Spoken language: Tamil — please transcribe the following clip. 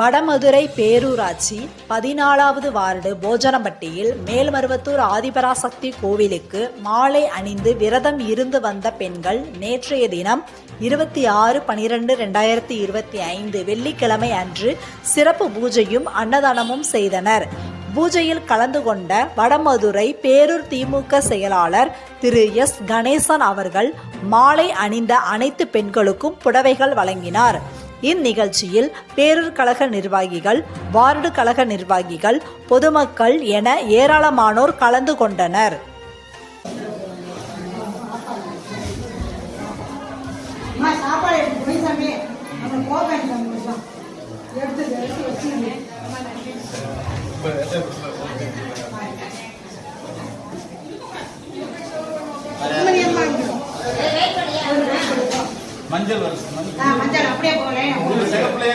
வடமதுரை பேரூராட்சி பதினாலாவது வார்டு போஜனப்பட்டியில் மேல்மருவத்தூர் ஆதிபராசக்தி கோவிலுக்கு மாலை அணிந்து விரதம் இருந்து வந்த பெண்கள் நேற்றைய தினம் இருபத்தி ஆறு பனிரெண்டு ரெண்டாயிரத்தி இருபத்தி ஐந்து வெள்ளிக்கிழமை அன்று சிறப்பு பூஜையும் அன்னதானமும் செய்தனர். பூஜையில் கலந்து கொண்ட வடமதுரை பேரூர் திமுக செயலாளர் திரு எஸ் கணேசன் அவர்கள் மாலை அணிந்த அனைத்து பெண்களுக்கும் புடவைகள் வழங்கினார். இந்நிகழ்ச்சியில் பேரூர் கழக நிர்வாகிகள் வார்டு கழக நிர்வாகிகள் பொதுமக்கள் என ஏராளமானோர் கலந்து கொண்டனர். எடுத்து எடுத்து எடுத்து மஞ்சள் வருஷம். மஞ்சள் அப்படியே போகல சிகப்புலேயே